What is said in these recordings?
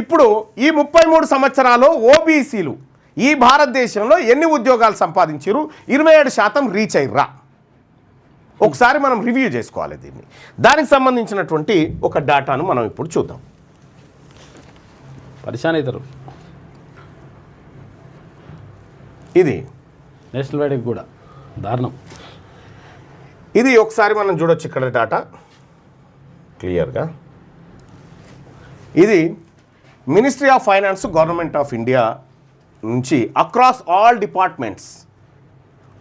ఇప్పుడు ఈ ముప్పై మూడు సంవత్సరాలు ఓబీసీలు ఈ భారతదేశంలో ఎన్ని ఉద్యోగాలు సంపాదించారు ఇరవై ఏడు శాతం రీచ్ అయ్యిర్రా ఒకసారి మనం రివ్యూ చేసుకోవాలి దీన్ని. దానికి సంబంధించినటువంటి ఒక డేటాను మనం ఇప్పుడు చూద్దాం. పరిశాన్ అవుతారు ఇది. నేషనల్ వైడ్కి కూడా. దారుణం. ఇది ఒకసారి మనం చూడొచ్చు ఇక్కడ డాటా. క్లియర్గా. ఇది ministry of finance government of India నుంచి across all departments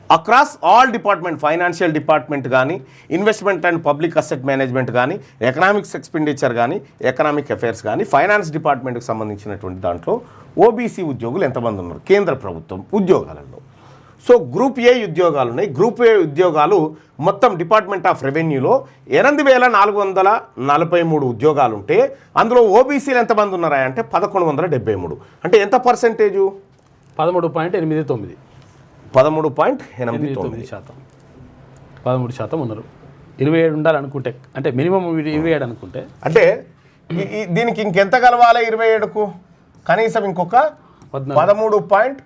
across all department financial department కానీ investment and public asset management కానీ ఎకనామిక్స్ ఎక్స్పెండిచర్ కానీ ఎకనామిక్ అఫైర్స్ కానీ ఫైనాన్స్ డిపార్ట్మెంట్కి సంబంధించినటువంటి దాంట్లో ఓబీసీ ఉద్యోగులు ఎంతమంది ఉన్నారు? కేంద్ర ప్రభుత్వం ఉద్యోగాలలో. సో గ్రూప్ ఏ ఉద్యోగాలు ఉన్నాయి గ్రూప్ ఏ ఉద్యోగాలు మొత్తం డిపార్ట్మెంట్ ఆఫ్ రెవెన్యూలో ఎనిమిది వేల నాలుగు వందల నలభై మూడు ఉద్యోగాలు ఉంటే అందులో ఓబీసీలు ఎంతమంది ఉన్నారా అంటే పదకొండు వందల డెబ్బై మూడు. అంటే ఎంత పర్సెంటేజు? పదమూడు పాయింట్ ఎనిమిది తొమ్మిది. పదమూడు పాయింట్ ఎనిమిది తొమ్మిది శాతం. పదమూడు శాతం ఉన్నారు. ఇరవై ఏడు ఉండాలనుకుంటే అంటే మినిమం ఇరవై ఏడు అనుకుంటే. అంటే దీనికి ఇంకెంత కలవాలి ఇరవై ఏడుకు? కనీసం ఇంకొక. పదమూడు పాయింట్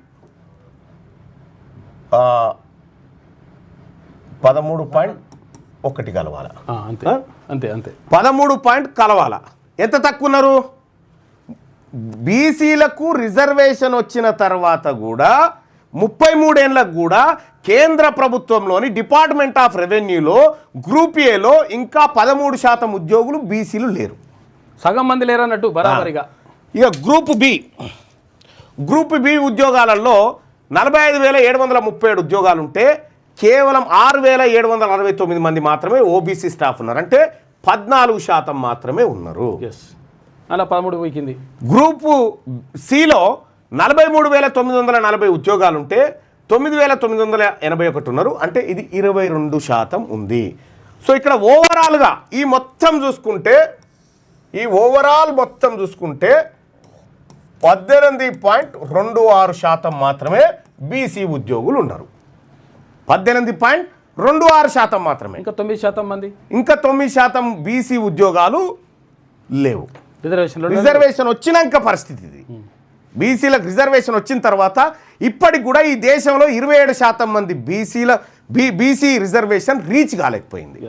పదమూడు పాయింట్ ఒకటి కలవాలి? అంతే? అంతే అంతే. పదమూడు పాయింట్ కలవాల? ఎంత తక్కువ ఉన్నారు బీసీలకు రిజర్వేషన్ వచ్చిన తర్వాత కూడా ముప్పై మూడేళ్ళకు కూడా కేంద్ర ప్రభుత్వంలోని డిపార్ట్మెంట్ ఆఫ్ రెవెన్యూలో గ్రూప్ ఏలో ఇంకా పదమూడు శాతం ఉద్యోగులు బీసీలు లేరు. సగం మంది లేరన్నట్టు బరాబరిగా. ఇక గ్రూప్ బి. గ్రూప్ బి ఉద్యోగాలలో నలభై ఐదు వేల ఏడు వందల ముప్పై ఏడు ఉద్యోగాలు ఉంటే కేవలం ఆరు వేల ఏడు వందల అరవై తొమ్మిది మంది మాత్రమే ఓబీసీ స్టాఫ్ ఉన్నారు. అంటే పద్నాలుగు శాతం మాత్రమే ఉన్నారు. అలా పదమూడు పోయికింది గ్రూపు సిలో నలభై మూడు వేల తొమ్మిది వందల నలభై ఉద్యోగాలు ఉంటే తొమ్మిది వేల తొమ్మిది వందల ఎనభై ఒకటి ఉన్నారు. అంటే ఇది ఇరవై రెండు శాతం ఉంది. సో ఇక్కడ ఓవరాల్గా ఈ మొత్తం చూసుకుంటే ఈ ఓవరాల్ మొత్తం చూసుకుంటే పద్దెనిమిది పాయింట్ రెండు ఆరు శాతం మాత్రమే బీసీ ఉద్యోగులు ఉన్నారు. పద్దెనిమిది పాయింట్ రెండు ఆరు శాతం మాత్రమే. ఇంకా తొమ్మిది శాతం మంది? ఇంకా తొమ్మిది శాతం బీసీ ఉద్యోగాలు లేవు. రిజర్వేషన్లో రిజర్వేషన్ వచ్చినాక పరిస్థితి ఇది. బీసీలకు రిజర్వేషన్ వచ్చిన తర్వాత ఇప్పటికి కూడా ఈ దేశంలో ఇరవై ఏడు శాతం మంది బీసీల బీ బీసీ రిజర్వేషన్ రీచ్ కాలేకపోయింది.